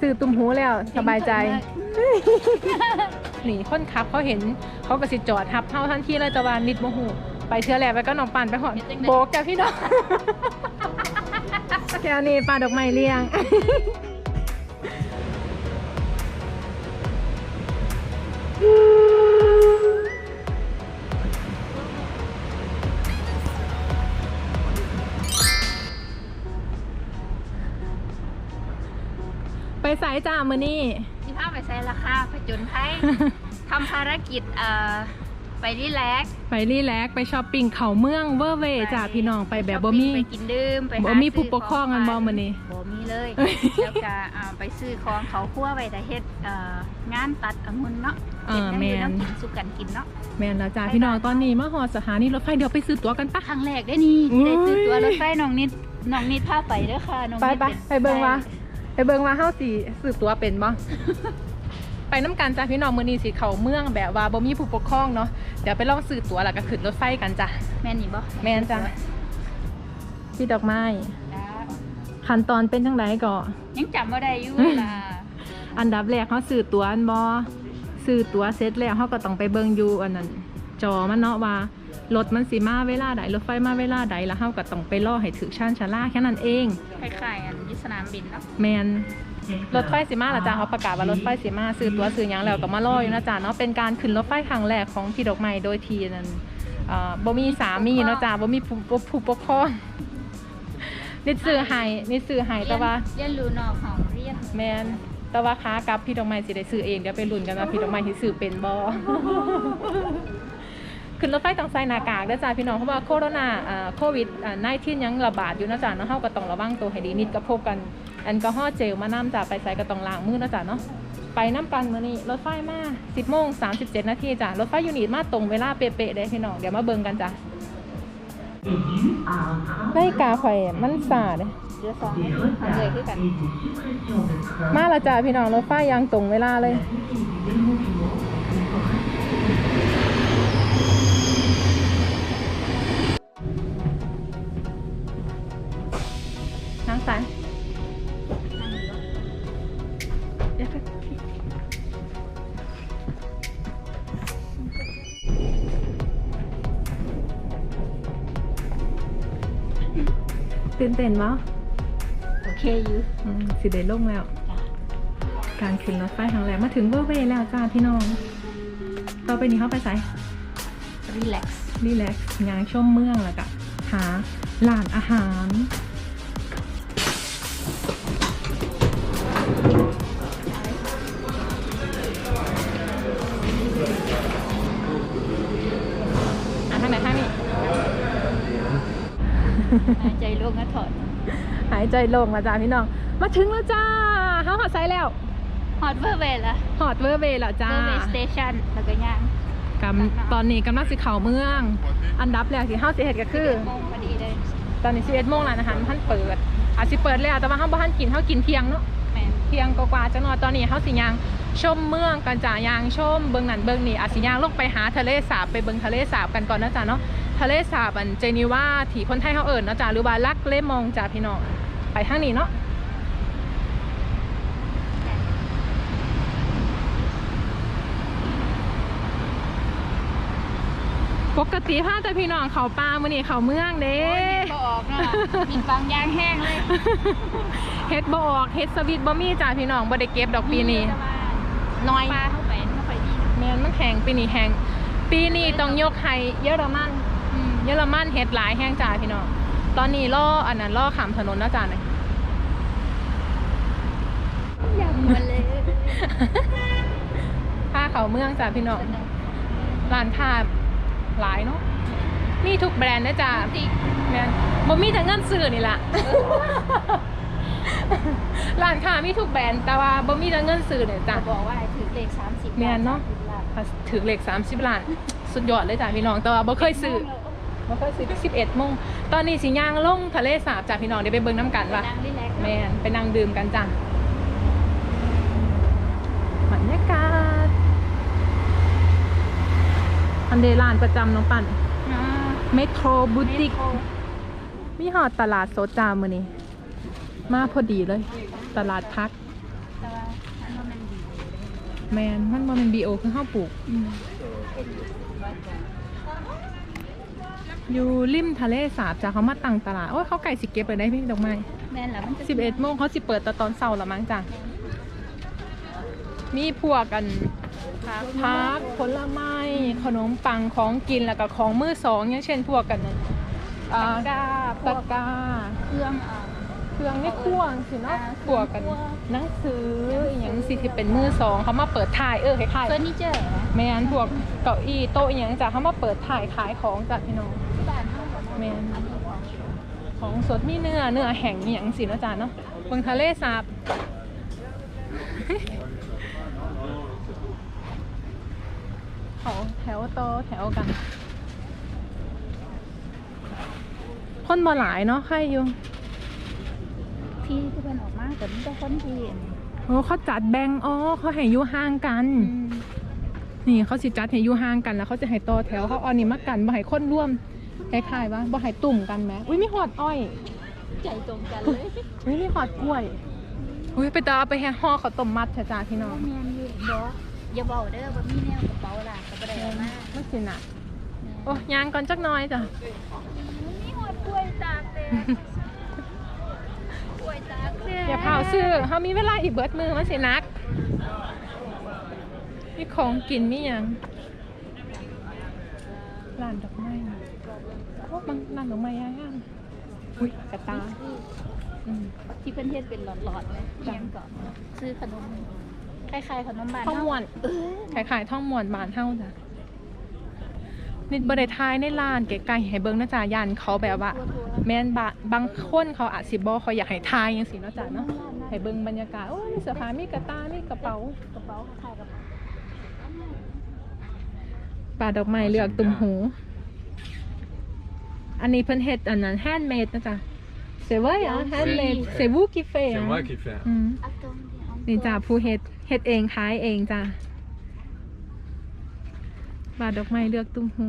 ซื้อตุ้มหูแล้วสบายใจ นี่คนขับเขาเห็นเขาก็สิจอดทับเท่าทันทีเลยจะวานิดโมโหไปเชื่อแหละไปก็น้องปั่นไปหอดโบกจ้ะพี่น้องแค่นี้ปลาดอกไม้เลี้ยง ไปสายจ้ามือนี่ที่ภาพไปใช้ราคาผจญภัยทำภารกิจเอ่อไปรีแลกซ์ไปรีแลกซ์ไปช้อปปิ้งเขาเมืองเวอร์เวจ้าพี่น้องไปแบบบ่มีไปกินดื่มไปหาบ่มีผู้ปกครองกันบ่ซื้มื้อนี้บ่มีเลยแล้วก็อ่าไปซื้อของเขาคั่วไว้แต่เฮ็ดเอ่องานตัดองุ่นเนาะเออเฮ็ดแม่นน้ำกินสุกกันกินเนาะแม่นแล้วจ้าพี่น้องตอนนี้มาหอดสถานีรถไฟเดี๋ยวไปซื้อตั๋วกันปะครั้งแรกได้นี่อุ้ยได้ซื้อตัวรถไฟน้องนิดน้องนิดพาไปเด้อค่ะน้องไปนิดไปไปเบิ่งว่าไป เบิ่งว่าเฮาสิซื้อตั๋วเป็นบ่ ไปน้ำกันจ้าพี่น้องมื้อนี้สิเข้าเมืองแบบว่าบ่มีผู้ปกครองเนาะเดี๋ยวไปลองซื้อตั๋วแล้วก็ขึ้นรถไฟกันจ้ะแม่นนี่บ่แม่นจ้ะพี่ดอกไม้จ้าขั้นตอนเป็นจังไดก็ยังจำบ่ได้อยู่ล่ะอันดับแรกเขาซื้อตั๋วอันบอซื้อตั๋วเสร็จแล้วเขาก็ต้องไปเบิ่งอยู่อันนั้นจอมันเนาะว่ารถมันสิมาเวลาใดรถไฟมาเวลาใดแล้วเขาก็ต้องไปรอให้ถึงชั้นชาลาแค่นั้นเองคล้ายๆอันอยุ สนามบินเนาะแมนรถไฟสิมาละจ้าเขาประกาศว่ารถไฟสิมาซื้อตั๋วซื้อหยังแล้วก็มารออยู่นะจ้าเนาะเป็นการขึ้นรถไฟครั้งแรกของพี่ดอกไม้โดยทีนั้นเอ่อบ่มีสามีเนาะจ้าบ่มีผู้ผู้ปกครองนิดซื้อให้นิดซื้อให้แต่ว่าเรียนรู้นอกของเรียนแมนแต่ว่าค้ากลับพี่ดอกไม้สิได้ซื้อเองเดี๋ยวไปลุ้นกันว่าพี่ดอกไม้สิซื้อเป็นบอ ขึ้นรถไฟต้องใส่หน้ากากด้จ้าพี่น้องเพราะว่าโควิดอ่าโควิดอ่า19ยังระบาดอยู่นะจ้าเนาะเฮาก็ต้องระวังตัวให้ดีนิดก็พกกันแอลกอฮอล์เจลมาน้ำจ้าไปใส่ก็ต้องล้างมือนะจ้าเนาะไปน้ำกันมื้อนี้รถไฟมา 10โมง37 นาทีจ้ารถไฟยูนิตมาตรงเวลาเป๊ะๆเลยพี่น้องเดี๋ยวมาเบิ่งกันจ้านาฬิกาข่อยมันสาดเดือสองอันเลยคือกันมาและจ้าพี่น้องรถไฟยังตรงเวลาเลย นั่งซ้ายเดี๋ยวค่ะตื่นเต้นมั้โอเคอยู่อืมสิได้ลงแล้ว การขึ้นรถไฟครั้งแรกมาถึงเวอร์เวย์แล้วจ้าพี่น้อง ต่อไปนี้เขาไปใส่รีแลกซ์รีแลกซ์งานชมเมืองแล้วก็หาร้านอาหาร ใจโลงแล้วจ้าพี่น้อง มาถึงแล้วจ้าเขาหอดไซแล้วฮอตเวอร์เวย์ละหอดเวอร์เวย์แล้วจ้าเวอร์เวย์สเตชันแล้วก็ย่างกำตอนนี้กำลังสิเข่าเมือง อันดับแรกที่เฮาสิเฮ็ดก็คือโมงพอดีเลยตอนนี้11โมงแล้วนะคะท่านเปิดอาจสิเปิดแล้วแต่ว่าเฮาบ่ทันกินเฮากินเที่ยงเนาะแม่นเที่ยงกว่าๆจังหน่อยตอนนี้เฮาสิย่างชมเมืองกันจ้ะย่างชมเบิ่งนั่นเบิ่งนี่อาจสิย่างลงไปหาทะเลสาบไปเบิ่งทะเลสาบกันก่อนนะจ๊ะเนาะทะเลสาบอันเจนีวาที่คนไทยเฮาเอิ้นเนาะจ้ะหรือว่าลักเลมองจ้ะพี่น้อง ไปทางนี้เนาะปกติพาแต่พี่น้องเขาป่ามื้อนี้เขาเมืองเด้โอ้ยก็ออกเนาะมีบางยางแห้งเลยเฮ็ดบ่ออกเฮ็ดสวิตบ่มีจ้าพี่น้องบ่ได้เก็บดอกปีนี้น้อยปลาเข้าไปไม่ค่อยดีแม่นมันแห้งปีนี้แห้งปีนี้ต้องยกให้เยอรมันอืมเยอรมันเฮ็ดหลายแห้งจ้าพี่น้อง ตอนนี้ล่ออันนั้นล่อข้ามถนนนะจ้าเนี่ยยำมาเลยค่าเขาเมืองจ้าพี่น้องร้านค้าหลายเนาะมีทุกแบรนด์นะจ้าติ๊กแม่นบ่มีแต่เงินซื้อนี่ล่ะร้านค้ามีทุกแบรนด์แต่ว่าบ่มีแต่เงินซื้อเนี่ยจ้าบอกว่าถือเลขสามสิบแม่นเนาะถึงเลข30ล้าน สุดยอดเลยจ้ะพี่น้องแต่ว่าบ่เคยซื้อ บ่เคยซื้อ11โมงตอนนี้สิย่างลงทะเลสาบจ้ะพี่น้องเดี๋ยวไปเบิ่งน้ำกันว่านั่งรีแลกซ์แม่นไปนั่งดื่มกันจ้ะบรรยากาศอันเดร้านประจำน้องปั่นอ่าเมโทรบูติกมีหอดตลาดโซจามือนี้มาพอดีเลย ตลาดพักแต่ว่าอันนั้นมันดีเลยแมนมันบ่แมันเป็นบีโอคือข้าวปลูก อืมอยู่ริมทะเลสาบจ้ะเขามาตั้งตลาดโอ้ยเขาไก่สิเก็บไปได้พี่ดอกไม้แม่นแล้วมันจะสิบเอ็ดโมงเขาสิเปิดแต่ตอนเช้าละมั้งจ้ะมีพวกกันพักผลไม้ขนมปังของกินแล้วก็ของมือสองอย่างเช่นพวกกันอ่าตะกร้าพตะวกกร้าเครื่องอ่าเครื่องในครัวสิเนาะอ่าพวกกันหนังสืออหย่างสิที่เป็นมือสองเขามาเปิดถ่ายเออคล้ายเฟอร์นิเจอร์นะๆแมนพวกเก้าอี้โต๊ะอหย่างจ้ะเขามาเปิดถ่ายขายของจ้ะพี่น้องที่บ้านเฮาก็ แมนของสดมีเนื้อเนื้อแห้งอหย่างสิเนาะจ้ะเนาะเบิ่งทะเลสาบเขาแถวโตอแถวกัน คนบ่หลายเนาะใครอยู่ที่ที่เพิ่นออกมาแต่มันจะคนที่โอ้เขาจัดแบ่งอ๋อเขาให้อยู่ห่างกันอืมนี่เขาสิจัดให้อยู่ห่างกันแล้วเขาจะให้ต่อแถวเขาเอานี่มากันบ่ให้คนร่วม คล้ายๆว่าบ่ให้ตุ่มกันแหมอุ้ยมีหอดอ้อย ใจตรงกันเลยอุ้ยมีหอดกล้วย อุ้ยไปตาเอาไปแห่ห่อข้าวต้มมัดเถอะจ้าพี่น้อง แม่นอยู่บ่อย่าเว้าเด้อบ่มีแนวกระเป๋าล่ะก็บ่ได้เอามามันสิหนักโอ้ยางก่อนจักหน้อยจ้ะ มีหอดกล้วยตากแดดกล้วยตากแดดอย่าเผาซื้อเขามีเวลาอีกเบิดมือมันสิหนัก มีของกินมีหยังร้านดอก ไม้โอ้บางร้านดอกไม้ย่างๆอุ้ยกระตาอืมที่เพิ่นเฮ็ดเป็นหลอดๆเลยเรียงก่อนซื้อขนมคล้ายๆขนมบ้านท่องเฮาม่วนเออขายๆท่องม่วนบานเฮาจ้ะนิดบริทายในร้านไกลๆให้เบิ่งนะจ๊ะยันเขาแบบว่า แม่นบะบางคนเขาอาจสิบ่เขาอยากให้ทายจังซี่เนาะจ้ะเนาะให้เบิ่งบรรยากาศโอ้ยมีเสื้อผ้ามีกระตามีกระเป๋ากระเป๋าคล้ายๆกระเป๋าปลาดอกไม้เลือกตุ่มหู อันนี้เพิ่นเฮ็ดอันนั้นแฮนด์เมดนะจ๊ะเซเว่ยอะแฮนด์เมดเซวูกิเฟ่ C'est moi qui fais. อืมอัตรงเดียวนี่จ้ะผู้เฮ็ดเฮ็ดเองขายเองจ้ะปลาดอกไม้เลือกตุ่มหู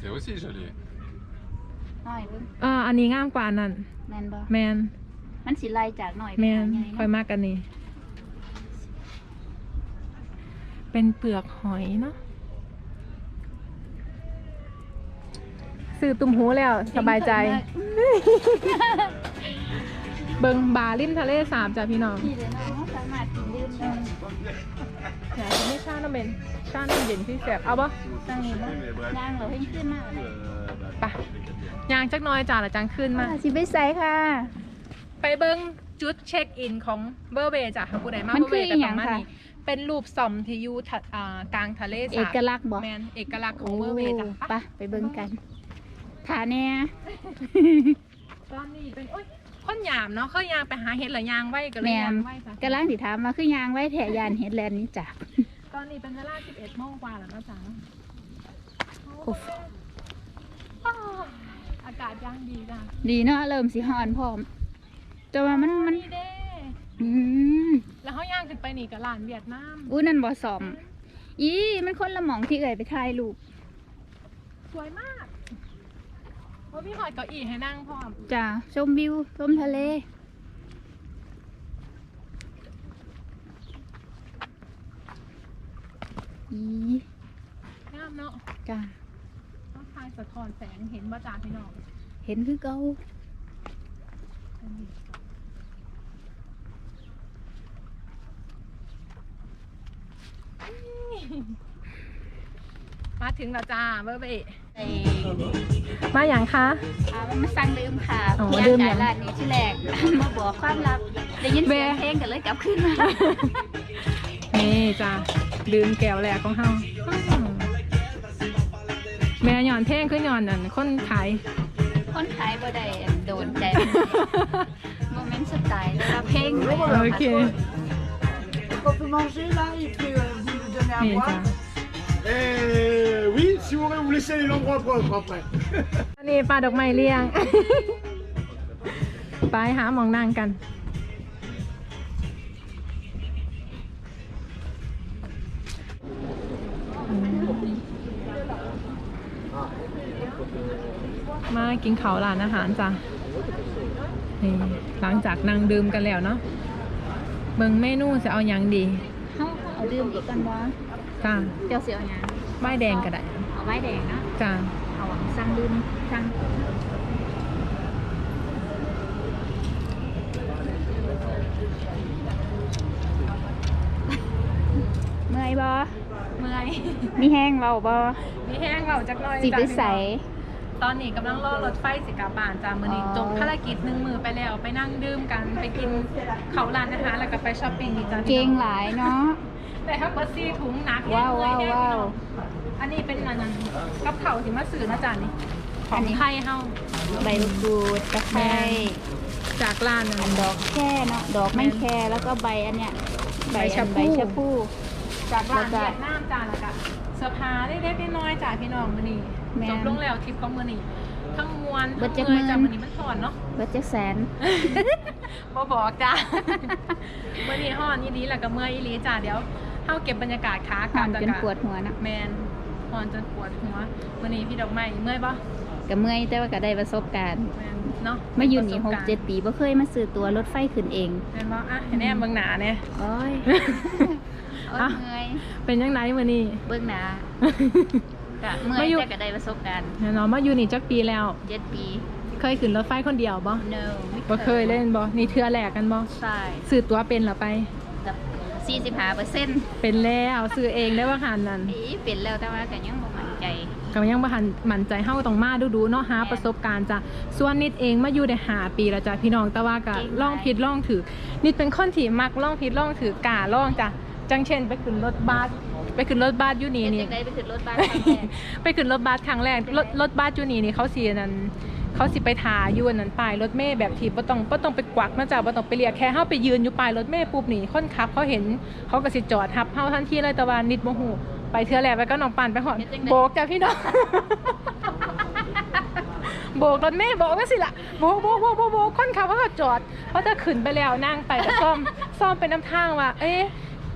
C'est aussi joli. น้อยเบิ่งอ่าอันนี้งามกว่านั่นแม่นบ่แมนมันสิไล่จากหน่อยไปแมหานใหญ่คอยเนาะมากกันนี่เป็นเปลือกหอยเนาะ ซื้อตุ่มหูแล้วสบายใจ เบิงบาร์ริมทะเลสาบจ้ะพี่น้องนี่เลยเนาะสามารถกินดื่มได้อยากจะไม่ชาน้ำเป็นชาน้ำเย็นพี่แสบเอาปะตั้งนี้บ่ย่างเราให้ขึ้นมาเลยไปยางจักหน้อยจ้ะละจังขึ้นมาสิไปใส่ค่ะ ไปเบิ้งจุดเช็คอินของเบอร์เวย์จ้ะผู้ใดมามันเบอร์เวย์คือก็อหยัต้องงมาคะนี่เป็นรูปซอมที่อยู่ทะอ่ากลางทะเลสาบเอกลักษณ์บ่แมนเอกลักษณ์ของเบอร์เวย์จ้ะไปไปเบิ่งกัน ฐานแน่ตอนนี้เป็นโอ้ยคนยามเนาะเขายางไปหาเห็ดหรือยางไว้ก็เลยแม่ยานงไว้จ้ะกำลังสิถามว่าคือยางไว้แถยานเฮ็ดแลนด์นี้จ้ะตอนนี้เป็นเวลา11โมงกว่าแล้วเนาะจ้ะอุ๊บอ้าวอากาศย่างดีจ้ะดีเนาะเริ่มสิฮ้อนพร้อมแต่ว่ามันมันนี่เด้อืมแล้วเขาย่างขึ้นไปนี่กับร้านเวียดนามอู้นั่นบ่ซ่อม อีมันคนละหม่องที่เอ่ยไปถ่ายรูปสวยมาก โอ้ยมีหอยเก้าอี้ให้นั่งพร้อมจ้ะชมวิวชมทะเล อีงามเนาะจ้ะต้องทายสะท้อนแสงเห็นบ่จ้าพี่น้องเห็นคือเก่าอันนี้มาถึงแล้วจ้าเบอร์เบะไอ้ มาอย่างคะ อ่ามันมาสั่งดื่มค่ะอ๋ออยากดื่มจ่ายัยงร้านนี้ที่แรกมาบอกความลับได้ยินเสียงแม่เพลงกันเลยกลับขึ้นมานี่จ้าดื่มแก้วแรกของเฮาอืมแม่หย่อนเท่งขึ้นหย่อนนั่นคนขาย คนขายบ่ได้โดนใจโมเมนต์สไตล์แล้วเพลงด้วยโอเค On peut manger là et puis euh, vous nous donnez à นี่ boire. จ้า Et oui, si vous voulez, vous laissez l'endroit propre après. อันนี้ปลาดอกไม้เลี้ยง ไปหาหมองนางกัน มากินเขาวร้านอาหารจ้ะนี่หลังจากนั่งดื่มกันแล้วเนาะเบิ่งเมนูจะเอาหยังดีเฮาเอาดื่มอีกกันบ่ จ้าเจ้าสิเอาหยังใบแดงก็ได้เอาไว้แดงเนาะจ้าเอาอันสั่งดื่มสั่งเมื่อยบ่เมื่อยมีแห้งเว้าบ่มีแห้งเราจักหน่อยสิไปจ้ะใส่ตอนนี้กำลังรอรถไฟสิกลับบ้านจ้ามื้อนี้อ๋อ จบภารกิจหนึ่งมือไปแล้ว ไปนั่งดื่มกันไปกินเขาวร้านอาหารแล้วก็ไปช้อปปิ้งนี่จ้าเก่งหลายเนาะ แต่ถ้าเบอร์ซี่ถุงหนักว้าวแห้งเลยว้าวแห้งพี่น้องอันนี้เป็นอันนั้นกับเขาวที่มาสื่อนะจ๊ะนี่ขอัองนนี้ไทยเฮาใบมะกรูดตะไคร้จากร้านนั้นดอกแค่เนาะดอกไม่แค่แล้วก็ใบอันเนี้ยใบอันชะพูใบชะพู จากร้านแล้วก็เวียดนามจ้าแล้วก็เสื้อผ้าเล็กๆน้อยๆจ้าพี่น้องมื้อนี้แม่นจบลงแล้วทริปของมื้อนี้ทั้งมวลเบิทั้ดงจักเมื่อยจ้ามื้อมื้อนี้มันถอนเนาะเบิดจักแสน บ่บอกจ้า มื้อนี้ฮ้อนอีหลีแล้วก็เมื่อยอีหลีจ้าเดี๋ยว เฮาเก็บบรรยากาศขาหกลัอบนแล้วจนก็ปวดหัวนะแมนฮ้อนจนปวดหัวมื้อนี้พี่ดอกไม้เมื่อยบ่ก็เมื่อยแต่ว่าก็ได้ประสบการณ์ แมนเนาะมาอยู่นี่ประหสบกการณ์เจ็ดปีบ่เคยมาซื้อตัวรถไฟขึ้นเองแม่นบ่อะให้แน่เบิ่งหน้าเนี่ยโอ้ยอะ เมื่อยเป็นยังไงมื้อนี้ เบื้องหน้าก็เมื่อมายอยู่ แต่ก็ได้ประสบการณ์เนาะมาอยู่นี่จักปีแล้ว เจ็ดปี เคยขึ้นรถไฟคนเดียวบ่ no บ่เคยเล่นบ่นี่เทื่อแรกกันบ่ใช่ซื้อตั๋วเป็นเหรอไป กับสี่สิบห้าเปอร์เซ็นต์เป็นแล้วซื้อเองได้ว่าหันนั่นอีเป็นแล้วแต่ว่าก็ยังบ่มั่นใจก็ยังบ่หันมั่นใจเฮาต้องมาดูๆเนาะหาประสบการณ์จ้ะส่วนนิดเองมาอยู่ได้ห้าปีแล้วจ้ะพี่น้องแต่ว่าก็เก่งหลายลองผิดลองถือนิดเป็นคนที่มักลองผิดลองถือกล้าลองจ้ะจังเช่นไปขึ้นรถบัสไปขึ้นรถบัสอยู่นี่เฮ็ดนี่จังไดไปขึ้นรถบัสครั้งแรกไปขึ้นรถบัสครั้งแรกรถรถบัสอยู่นี่นี่เขาสินั่น เขาสิไปทาอยู่อันนั้นป้ายรถเมล์แบบที่บ่ต้องบ่ต้องไปกวักมาจ้ะบ่ต้องไปเรียกแค่เฮาไปยืนอยู่ป้ายรถเมล์ปุ๊บนี่คนขับเขาเห็นเขาก็สิจอดรับเฮาทันทีเลยแต่ว่านิดบ่ฮู้ไปเทื่อแรกไปก็น้องปั่นไปหอดโบกจ้ะพี่น้อง โบกรถเมล์โบกก็สิล่ะโบกโบกโบกโบกโบกคนขับเขาก็จอดเขาจะขึ้นไปแล้วนั่งไปก็ซ่อมซ่อมเป็นน้ำทางว่า เอ๊ะ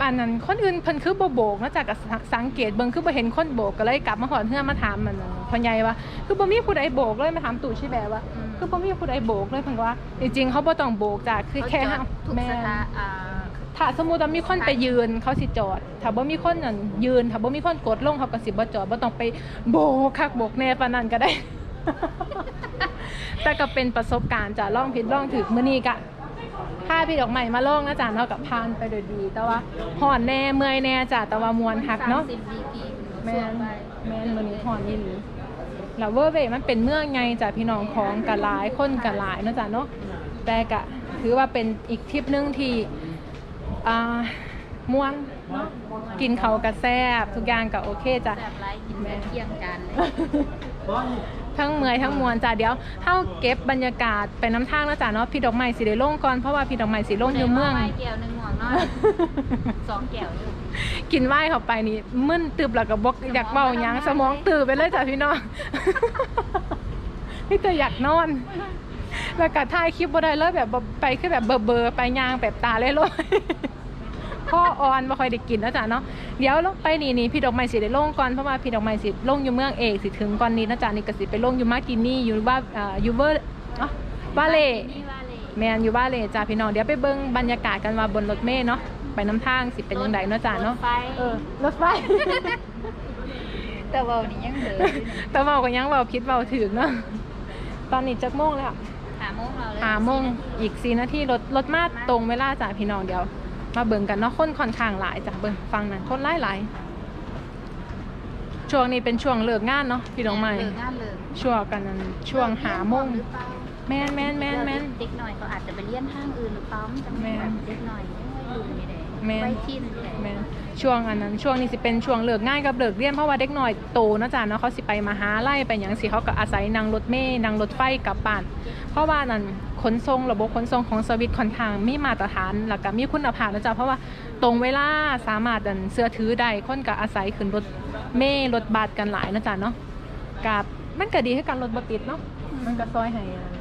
ป่านนั้นคนอื่นเพิ่นคือบ่โบกนะจากก็สังสังเกตเบิ่งคือบ่เห็นคนโบกก็เลยกลับมาหอดเฮือมาถามมันพ่อใหญ่ว่า คือบ่มีผู้ใดโบกเลยมาถามตู่ชีแบบว่าอืมคือบ่มีผู้ใดโบกเลยเพิ่นก็ว่า จริงๆเขาบ่ต้องโบกจ้ะคือแค่เขาจอเฮาดทุกแม่สนถานอ่าถ้าสมมุติว่ามีคนไปยืนเขาสิจอด ถ้าบ่มีคนนั่นยืนถ้าบ่มีคนกดลงเขาก็สิบ่จอดบ่ต้องไปโบกคักโบกแน่ปานนั้นก็ได้ แต่ก็เป็นประสบการณ์จ้ะลองผิดลองถูกมื้อนี้ก็ พาพี่ดอกไม้มาลองนะจ๊ะเนาะกับพานไปโดยดี แต่ว่าห่อนแน่เมื่อยแน่จ้ะแต่ว่ามวนคักเนาะสมสิบดีกรีแม่นแม่นมื้อนี้ห่อนอีหลีแล้วเวอร์เวมันเป็นเมืองไงจ้ะพี่น้องของกะหลายคนกะหลายเนาะจ้ะเนาะแต่ก็ถือว่าเป็นอีกทริปหนึงที่อ่าม่วนเนาะกินเขาวกระแซบทุกอย่างก็โอเคจ้ะแบบไรกินแบบเที่ยงจานเลย ทั้งเมื่อยทั้งมวนจ้ะเดี๋ยวเฮาเก็บบรรยากาศไปน้ำทางแล้วจ้ะเนาะพี่ดอกไม้สิได้ลงก่อนเพราะว่าพี่ดอกไม้สิลงอยู่เมืองไว้แก้วหนึงหมวกเนาะสองแก้วอยู่ กินไหว้เข้าไปนี่มึนตึบแล้วก็บกอยากเบาหยังสมองตื่นไปเลยจ้ะพี่น้อง นี่แต่อยากนอนแล้วก็ถ่ายคลิปบ่ได้เลยแบบบ่ไปคือแบบเบอร์เบอร์ๆไปย่างแบบตาเลยเลย พ่อออนบ่ค่อยได้กินแล้วจ้ะเนาะเดี๋ยวลงไปนี่นี่พี่ดอกไม้สิได้ลงก่อนเพราะว่าพี่ดอกไม้สิลงอยู่เมืองเอกสิถึงก่อนนี้นะจ๊ะนี่ก็สิไปลงอยู่มากินี่อยู่บ้านอ่าอยู่เวอร์อ๋อบาเล่นี่ว่าเลยแมนอยู่บ้านเลยจ้าพี่น้องเดี๋ยวไปเบิ้งบรรยากาศกันว่าบนรถเมล์เนาะไปน้ำทางสิเป็นยังไงเนาะจ้าเนาะรถไฟเออรถไฟแต่เว่านี่ยังเหลืออยู่นี่แต่เมาก็ยังเบาพิษเบาถึงเนาะตอนนี้จักโมงแล้วหาโมงเราเลยหาโมงอีกสี่นาทีรถรถมาตรงเวลาจ้าพี่น้องเดี๋ยว มาเบิ่งกันเนาะคนค่อนข้างหลายจ้ะเบิ่งฟังนั่นคนหลายหลายช่วงนี้เป็นช่วงเลิกงานเนาะพี่น้องใหม่เลิกงานเลยช่วงกันนั้นช่วงหาโมงหรือเปล่าแมนแมนแมนแมนเด็กหน่อยเขาอาจจะไปเรียนห้างอื่นหรือเปล่าจังแม่นเด็กหน่อยไม่รู้นี่แหละ แม่น ไว้ที่นี่แหละแม่นช่วงอันนั้นช่วงนี้สิเป็นช่วงเลิกง่ายกับเลิกเรียนเพราะว่าเด็กน้อยโตเนาะจ๊ะเนาะเขาสิไปมหาลัยไปหยังสิเขาก็อาศัยนั่งรถเมล์นั่งรถไฟกลับบ้าน เพราะว่านั่นขนส่งระบบขนส่งของสวิตค่อนข้างมีมาตรฐานแล้วก็มีคุณภาพนะจ๊ะเพราะว่าตรงเวลาสามารถอันเสื้อถือได้คนก็อาศัยขึ้นรถเมล์รถบัสกันหลายนะจ๊ะเนาะกับมันก็ดีให้การรถบ่ติดเนาะมันก็ซอยให้อัน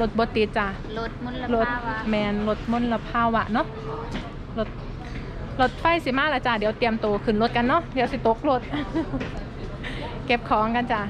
รถบ่ติดจ้ะลดมลรถภาวะแมนรถมลภาวะเนาะรถ รถไฟสิมาละจ้าเดี๋ยวเตรียมตัวขึ้นรถกันเนาะเดี๋ยวสิตกรถ เก็บของกันจ้า